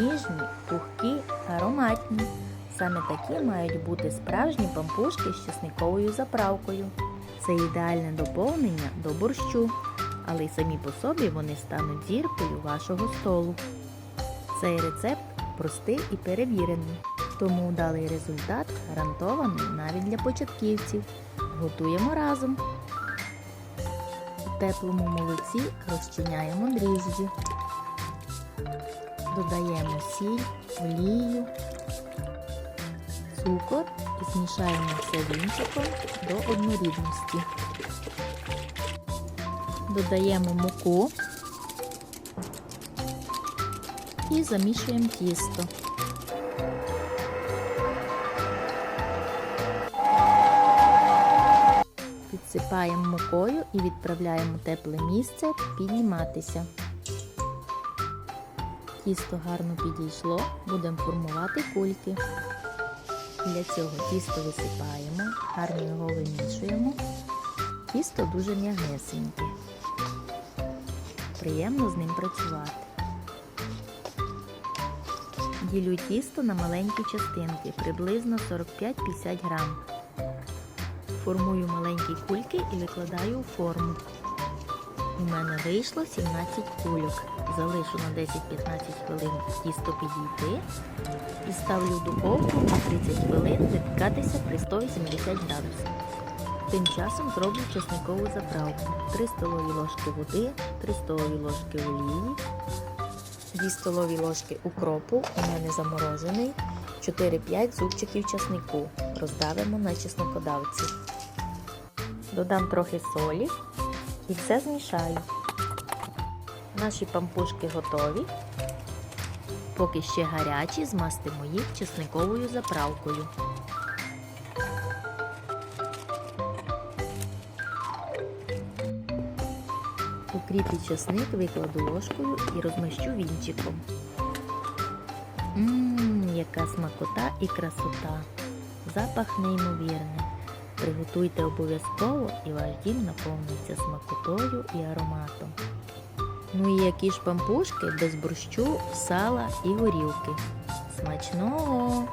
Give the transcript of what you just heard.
ніжні, пухкі, ароматні. Саме такі мають бути справжні пампушки з чесниковою заправкою. Це ідеальне доповнення до борщу, але й самі по собі вони стануть зіркою вашого столу. Цей рецепт простий і перевірений, тому вдалий результат гарантований навіть для початківців. Готуємо разом. У теплому молоці розчиняємо дріжджі. Додаємо сіль, олію, цукор і змішаємо все вінчиком до однорідності. Додаємо муку і замішуємо тісто. Підсипаємо мукою і відправляємо в тепле місце підніматися. Тісто гарно підійшло, будемо формувати кульки. Для цього тісто висипаємо, гарно його вимішуємо. Тісто дуже м'ягесеньке. Приємно з ним працювати. Ділю тісто на маленькі частинки, приблизно 45-50 грам. Формую маленькі кульки і викладаю у форму. У мене вийшло 17 кульок. Залишу на 10-15 хвилин тісто підійти і ставлю в духовку на 30 хвилин випікатися при 180 градусів. Тим часом зроблю чесникову заправку. 3 столові ложки води, 3 столові ложки олії, 2 столові ложки укропу, у мене заморожений, 4-5 зубчиків чеснику. Роздавимо на чеснокодавці. Додам трохи солі і все змішаю. Наші пампушки готові. Поки ще гарячі, змастимо їх чесниковою заправкою. Укріплі чесник викладу ложкою і розмащу вінчиком. Ммм, яка смакота і красота. Запах неймовірний. Приготуйте обов'язково і ваш дім наповниться смакотою і ароматом. Ну і які ж пампушки без борщу, сала і горілки. Смачного!